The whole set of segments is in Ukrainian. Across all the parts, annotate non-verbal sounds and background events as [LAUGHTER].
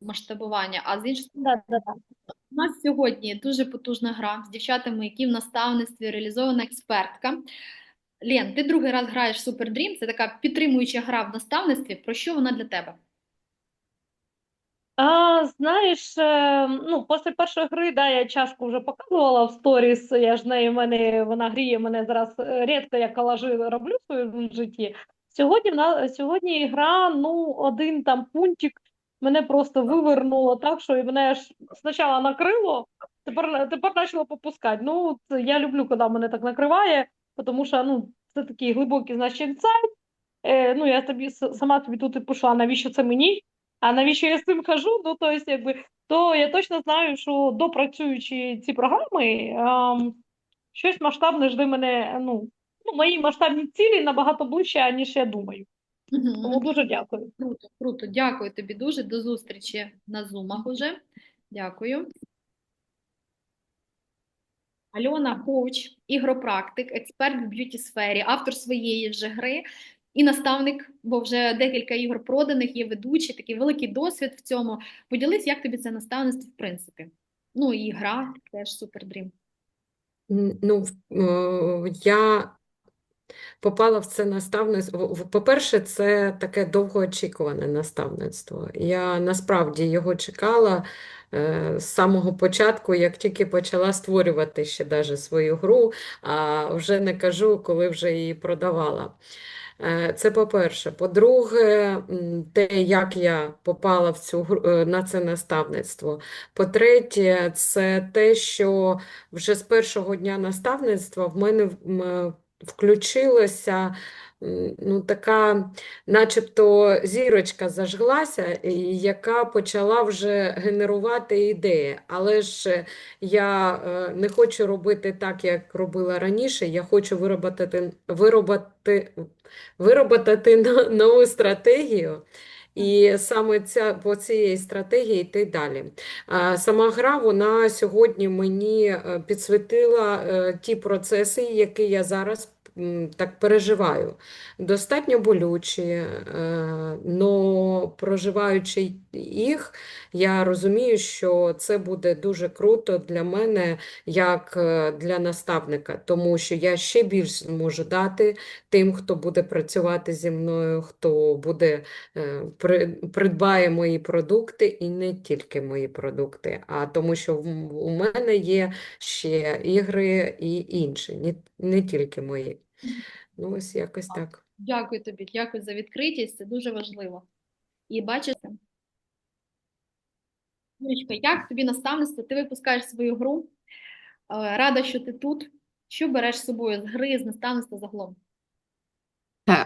масштабування. А з іншої Да, да, да. У нас сьогодні дуже потужна гра з дівчатами, які в наставництві реалізована експертка. Лен, ти другий раз граєш в Super Dream, це така підтримуюча гра в наставництві. Про що вона для тебе? А, знаєш, е, ну, після першої гри, да, я чашку вже показувала в сторіс, я ж нею, мене, вона гріє мене зараз, е, рідко я колажі роблю в своєму житті. Сьогодні, на- сьогодні гра, ну, один там пунктик мене просто вивернуло так, що мене аж спочатку накрило, тепер, тепер почало попускати. Ну, це, я люблю, коли мене так накриває, тому що, ну, це такий глибокий, значить, інсайт. Е, ну, я тобі сама тобі тут і пішла, навіщо це мені? А навіщо я з цим кажу? Ну, то есть, якби, то я точно знаю, що допрацюючи ці програми, ем, щось масштабне жде мене, ну, ну, мої масштабні цілі набагато ближче, ніж я думаю. Тому дуже дякую. Круто, круто. Дякую тобі дуже. До зустрічі на зумах уже. Дякую. Альона коуч, ігропрактик, експерт в б'юті сфері, автор своєї вже гри і наставник, бо вже декілька ігор проданих, є ведучий, такий великий досвід в цьому. Поділись, як тобі це наставництво, в принципі. Ну і гра теж супердрім. Ну, я попала в це наставництво. По-перше, це таке довгоочікуване наставництво. Я насправді його чекала е, з самого початку, як тільки почала створювати ще даже свою гру, а вже не кажу, коли вже її продавала. Е, Це по-перше. По-друге, те, як я попала в цю, е, на це наставництво. По-третє, це те, що вже з першого дня наставництва в мене м, е, включилася ну, така, начебто, зірочка зажглася, яка почала вже генерувати ідеї. Але ж я е, не хочу робити так, як робила раніше. Я хочу виробити, виробити, виробити нову стратегію. І саме ця, по цієї стратегії йти далі. Сама гра, вона сьогодні мені е, підсвітила е, ті процеси, які я зараз так переживаю. Достатньо болючі, але проживаючи їх, я розумію, що це буде дуже круто для мене, як е, для наставника, тому що я ще більше можу дати тим, хто буде працювати зі мною, хто буде е, придбає мої продукти і не тільки мої продукти, а тому, що у мене є ще ігри і інші, не тільки мої. Ну, ось якось так. Дякую тобі, дякую за відкритість, це дуже важливо. І бачиш, Юрічка, як тобі наставництво? Ти випускаєш свою гру. Е, Рада, що ти тут. Що береш з собою з гри, з наставництва загалом?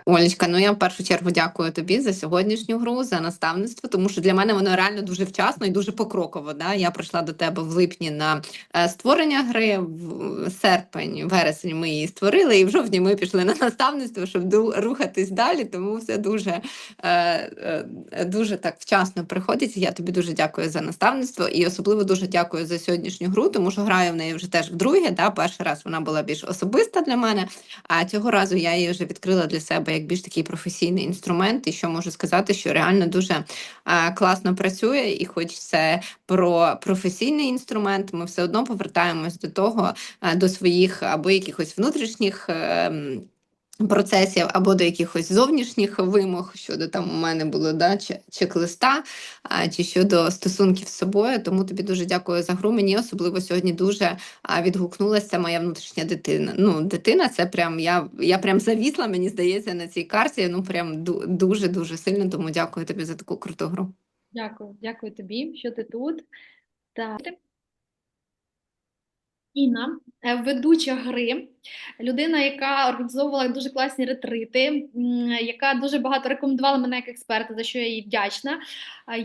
Олечка, ну я в першу чергу дякую тобі за сьогоднішню гру, за наставництво, тому що для мене воно реально дуже вчасно і дуже покроково. Да? Я прийшла до тебе в липні на е, створення гри, в серпень, вересень ми її створили, і в жовтні ми пішли на наставництво, щоб рухатись далі. Тому все дуже, е, е, дуже так вчасно приходить. Я тобі дуже дякую за наставництво і особливо дуже дякую за сьогоднішню гру, тому що граю в неї вже теж вдруге. Да? Перший раз вона була більш особиста для мене. А цього разу я її вже відкрила для себе як більш такий професійний інструмент, і що можу сказати, що реально дуже а, класно працює, і хоч це про професійний інструмент, ми все одно повертаємось до того, а, до своїх або якихось внутрішніх. Процесів або до якихось зовнішніх вимог щодо там у мене було да, че- чек-листа, чи щодо стосунків з собою. Тому тобі дуже дякую за гру. Мені особливо сьогодні дуже відгукнулася моя внутрішня дитина. Ну, дитина, це прям я, я прям завісла, мені здається, на цій карті. Ну прям ду- дуже дуже сильно. Тому дякую тобі за таку круту гру. Дякую, дякую тобі, що ти тут. Так. Інна, е, ведуча гри, людина, яка організовувала дуже класні ретрити, яка дуже багато рекомендувала мене як експерта, за що я їй вдячна.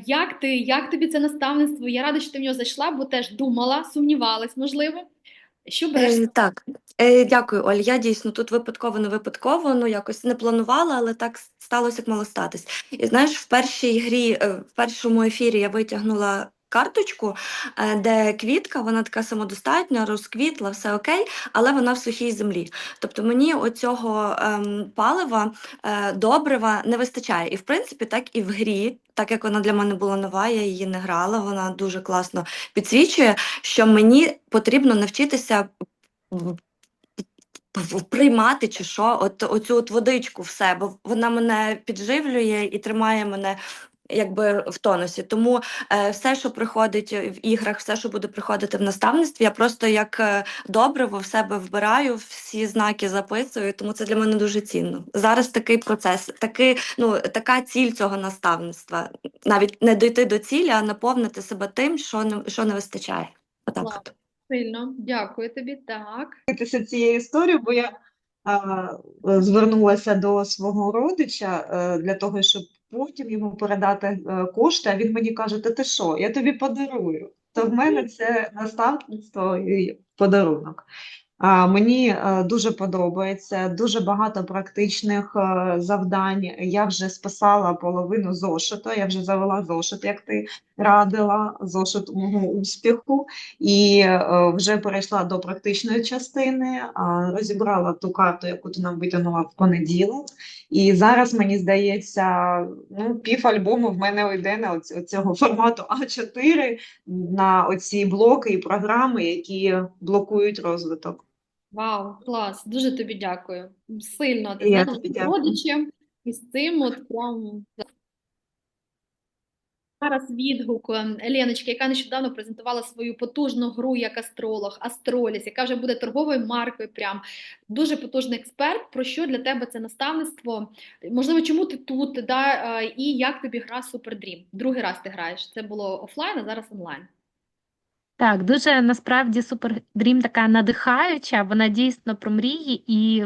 Як ти, як тобі це наставництво? Я рада, що ти в нього зайшла, бо теж думала, сумнівалась, можливо. Що береш? Е, так, е, дякую, Оль. Я дійсно тут випадково, не випадково, ну якось не планувала, але так сталося, як мало статись. І знаєш, в першій грі, в першому ефірі я витягнула карточку, е, де квітка, вона така самодостатня, розквітла, все окей, але вона в сухій землі. Тобто мені оцього ем, палива, е, добрива не вистачає. І в принципі, так і в грі, так як вона для мене була нова, я її не грала, вона дуже класно підсвічує, що мені потрібно навчитися приймати чи що, от оцю от водичку в себе. Вона мене підживлює і тримає мене якби в тонусі. Тому е, все, що приходить в іграх, все, що буде приходити в наставництві, я просто як е, добриво в себе вбираю, всі знаки записую, тому це для мене дуже цінно. Зараз такий процес, такий, ну, така ціль цього наставництва. Навіть не дойти до цілі, а наповнити себе тим, що не, що не вистачає. Отак от. Сильно. Дякую тобі. Так. поділитися цією історією, бо я звернулася до свого родича е, для того, щоб потім йому передати е, кошти, а він мені каже: Та ти що, я тобі подарую. То в мене це наставництво і подарунок. Мені е, дуже подобається, дуже багато практичних е, завдань. Я вже списала половину зошита, я вже завела зошит, як ти радила, зошит мого успіху. І е, вже перейшла до практичної частини, розібрала ту карту, яку ти нам витягнула в понеділок. І зараз мені здається, ну, пів альбому в мене йде на цього формату А4 на оці блоки і програми, які блокують розвиток. Вау, клас. Дуже тобі дякую. Сильно. Ти І я знаєш, тобі з дякую. родичем і з цим от прям. Зараз відгук ем, Леночки, яка нещодавно презентувала свою потужну гру як астролог, Астроліс, яка вже буде торговою маркою. Прям дуже потужний експерт. Про що для тебе це наставництво? Можливо, чому ти тут? Да? е, І як тобі гра Dream? Другий раз ти граєш. Це було офлайн, а зараз онлайн. Так, дуже насправді Super Dream така надихаюча, вона дійсно про мрії і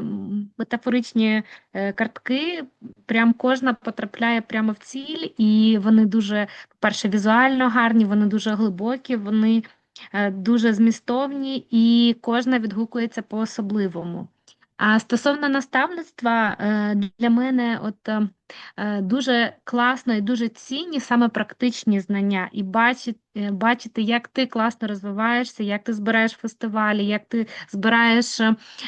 метафоричні е, картки, прям кожна потрапляє прямо в ціль, і вони дуже, по-перше, візуально гарні, вони дуже глибокі, вони е, дуже змістовні, і кожна відгукується по-особливому. А стосовно наставництва, е, для мене от е, е, дуже класно і дуже цінні саме практичні знання, і бачити, бачити, як ти класно розвиваєшся, як ти збираєш фестивалі, як ти збираєш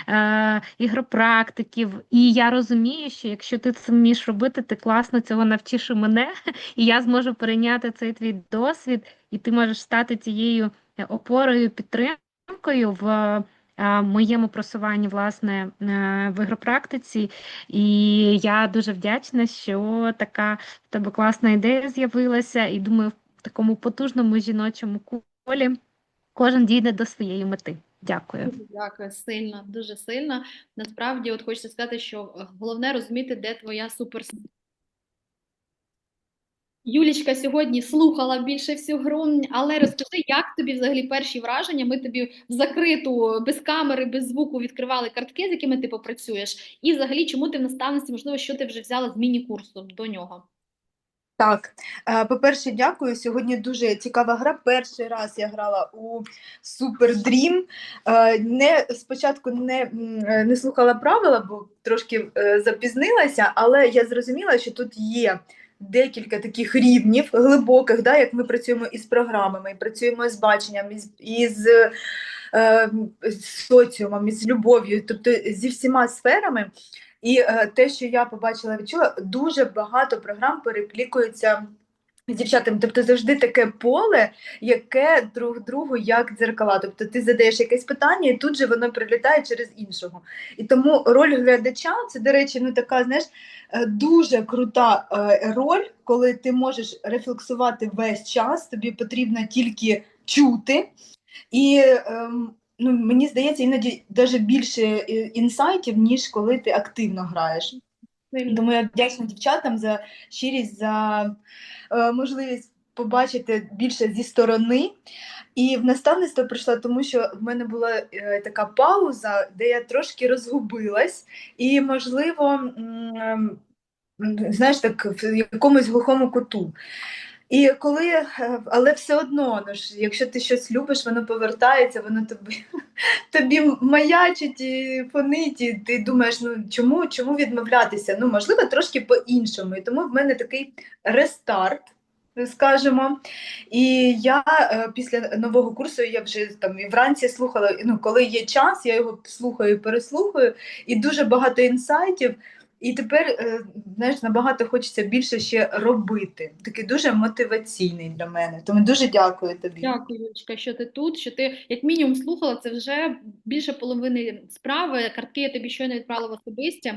е, ігропрактиків. І я розумію, що якщо ти це вмієш робити, ти класно цього навчиш і мене, [LAUGHS] і я зможу перейняти цей твій досвід, і ти можеш стати цією опорою, підтримкою в моєму просуванні власне е, в ігропрактиці. І я дуже вдячна, що така в тебе класна ідея з'явилася, і думаю, в такому потужному жіночому колі кожен дійде до своєї мети. Дякую. Дякую, сильно, дуже сильно. Насправді, от хочеться сказати, що е, головне розуміти, де твоя суперсила. Юлічка сьогодні слухала більше гру, але розкажи, як тобі взагалі перші враження? Ми тобі в закриту, без камери, без звуку відкривали картки, з якими ти попрацюєш, і взагалі, чому ти в наставниці, можливо, що ти вже взяла з міні-курсу до нього? Так, е, по-перше, дякую. Сьогодні дуже цікава гра. Перший раз я грала у Super Dream. Е, Не спочатку не, е, не слухала правила, бо трошки запізнилася, але я зрозуміла, що тут є декілька таких рівнів глибоких, да, як ми працюємо із програмами, працюємо з баченням, із, із е, соціумом, із любов'ю, тобто зі всіма сферами. І е, те, що я побачила, відчула, дуже багато програм переклікуються з дівчатами. Тобто завжди таке поле, яке друг другу як дзеркала. Тобто ти задаєш якесь питання, і тут же воно прилітає через іншого. І тому роль глядача це, до речі, ну така, знаєш, е, дуже крута е, роль, коли ти можеш рефлексувати весь час, тобі потрібно тільки чути. І ем, ну, мені здається, іноді навіть більше е, інсайтів, ніж коли ти активно граєш. Тому я вдячна дівчатам за щирість, за е, можливість побачити більше зі сторони. І в наставництво прийшла, тому що в мене була е, така пауза, де я трошки розгубилась, і, можливо, м, м, знаєш, так, в якомусь глухому куту. І коли, е, але все одно, ну ж, якщо ти щось любиш, воно повертається, воно тобі, [LAUGHS] тобі маячить і фонить, і ти думаєш, ну чому, чому відмовлятися? Ну, можливо, трошки по-іншому. І тому в мене такий рестарт скажемо. І я е, після нового курсу я вже там і вранці слухала. Ну, коли є час, я його слухаю, переслухаю, і дуже багато інсайтів. І тепер, е, знаєш, набагато хочеться більше ще робити. Такий дуже мотиваційний для мене. Тому дуже дякую тобі. Дякую, Юлечка, що ти тут, що ти як мінімум слухала, це вже більше половини справи. Картки я тобі щойно відправила в особисті.